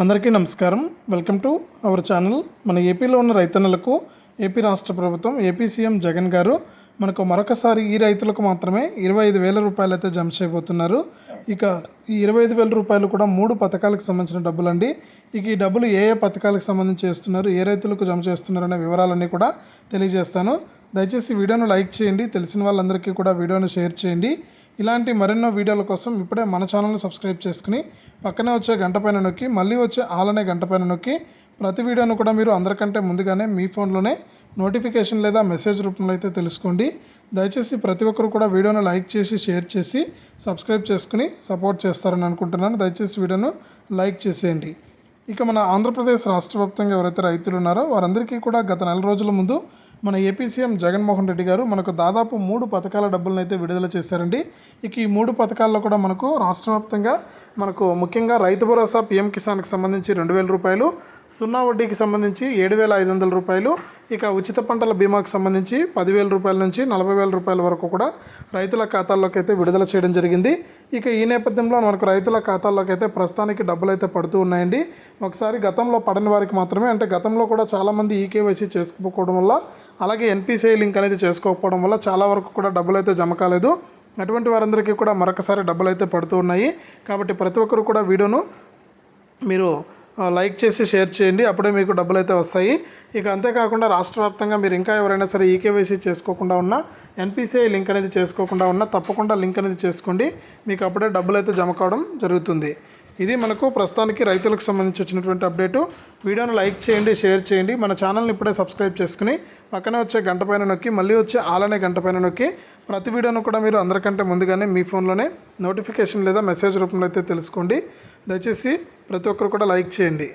అందరికీ నమస్కారం. Welcome to our channel. మన ఏపీలో ఉన్న రైతన్నలకు ఏపీ రాష్ట్ర ప్రభుత్వం ఏపీ సీఎం జగన్ గారు మనకు మరొకసారి ఈ రైతులకు మాత్రమే ఇరవై ఐదు వేల రూపాయలు అయితే జమ చేయబోతున్నారు. ఇక ఈ ఇరవై ఐదు వేల రూపాయలు కూడా మూడు పథకాలకు సంబంధించిన డబ్బులు అండి ఇక ఈ డబ్బులు ఏ ఏ పథకాలకు సంబంధించి చేస్తున్నారు ఏ రైతులకు జమ చేస్తున్నారు అనే వివరాలన్నీ కూడా తెలియజేస్తాను. దయచేసి వీడియోను లైక్ చేయండి. తెలిసిన వాళ్ళందరికీ కూడా వీడియోను షేర్ చేయండి. ఇలాంటి మరెన్నో వీడియోల కోసం ఇప్పుడే మన ఛానల్ని సబ్స్క్రైబ్ చేసుకుని పక్కనే వచ్చే గంట పైన నొక్కి మళ్ళీ వచ్చే ఆలనే గంట పైన నొక్కి ప్రతి వీడియోను కూడా మీరు అందరికంటే ముందుగానే మీ ఫోన్లోనే నోటిఫికేషన్ లేదా మెసేజ్ రూపంలో అయితే తెలుసుకోండి. దయచేసి ప్రతి ఒక్కరు కూడా వీడియోను లైక్ చేసి షేర్ చేసి సబ్స్క్రైబ్ చేసుకుని సపోర్ట్ చేస్తారని అనుకుంటున్నాను. దయచేసి వీడియోను లైక్ చేసేయండి. ఇక మన ఆంధ్రప్రదేశ్ రాష్ట్ర వ్యాప్తంగా ఎవరైతే రైతులు ఉన్నారో వారందరికీ కూడా గత నెల రోజుల ముందు మన ఏపీ సీఎం జగన్మోహన్ రెడ్డి గారు మనకు దాదాపు మూడు పథకాల డబ్బులను అయితే విడుదల చేశారండి. ఇక ఈ మూడు పథకాల్లో కూడా మనకు రాష్ట్ర వ్యాప్తంగా మనకు ముఖ్యంగా రైతు భరోసా పీఎం కిసాన్కి సంబంధించి రెండు వేల రూపాయలు సున్నా వడ్డీకి సంబంధించి ఏడు వేల ఐదు వందల రూపాయలు. ఇక ఉచిత పంటల బీమాకు సంబంధించి పదివేల రూపాయల నుంచి నలభై వేల రూపాయల వరకు కూడా రైతుల ఖాతాల్లోకి అయితే విడుదల చేయడం జరిగింది. ఇక ఈ నేపథ్యంలో మనకు రైతుల ఖాతాల్లోకి అయితే ప్రస్తుతానికి డబ్బులు అయితే పడుతూ ఉన్నాయండి. ఒకసారి గతంలో పడని వారికి మాత్రమే అంటే గతంలో కూడా చాలామంది ఈకేవైసీ చేసుకోకపోవడం వల్ల అలాగే ఎన్పిసిఐ లింక్ అనేది చేసుకోకపోవడం వల్ల చాలా వరకు కూడా డబ్బులు అయితే జమ కాలేదు. అటువంటి వారందరికీ కూడా మరొకసారి డబ్బులు అయితే పడుతూ ఉన్నాయి. కాబట్టి ప్రతి ఒక్కరు కూడా వీడియోను మీరు లైక్ చేసి షేర్ చేయండి. అప్పుడే మీకు డబ్బులు అయితే వస్తాయి. ఇక అంతేకాకుండా రాష్ట్ర వ్యాప్తంగా మీరు ఇంకా ఎవరైనా సరే ఈకేవైసీ చేసుకోకుండా ఉన్నా ఎన్పిసిఐ లింక్ అనేది చేసుకోకుండా ఉన్నా తప్పకుండా లింక్ అనేది చేసుకోండి. మీకు అప్పుడే డబ్బులు అయితే జమ కావడం జరుగుతుంది. ఇది మనకు ప్రస్తుతానికి రైతులకు సంబంధించి వచ్చినటువంటి అప్డేటు. వీడియోను లైక్ చేయండి షేర్ చేయండి. మన ఛానల్ని ఇప్పుడే సబ్స్క్రైబ్ చేసుకుని పక్కనే వచ్చే గంట పైన నొక్కి మళ్ళీ వచ్చే ఆలనే గంట పైన నొక్కి ప్రతి వీడియోను కూడా మీరు అందరికంటే ముందుగానే మీ ఫోన్లోనే నోటిఫికేషన్ లేదా మెసేజ్ రూపంలో అయితే తెలుసుకోండి. దయచేసి ప్రతి ఒక్కరు కూడా లైక్ చేయండి.